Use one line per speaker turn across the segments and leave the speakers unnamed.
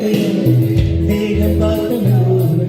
பார்க்கையில் தேகம் பார்த்த மோகம்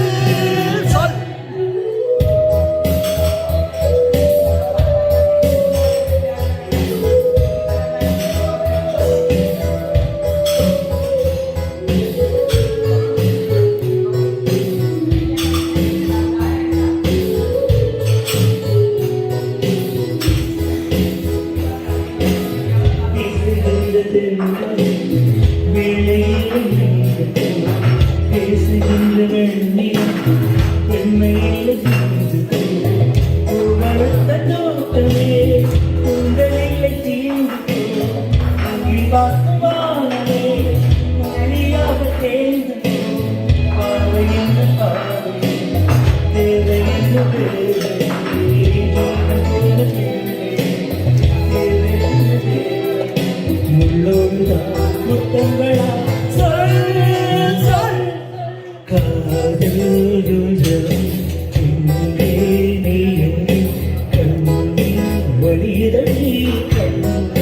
Thank you. வழிதழி கண்ண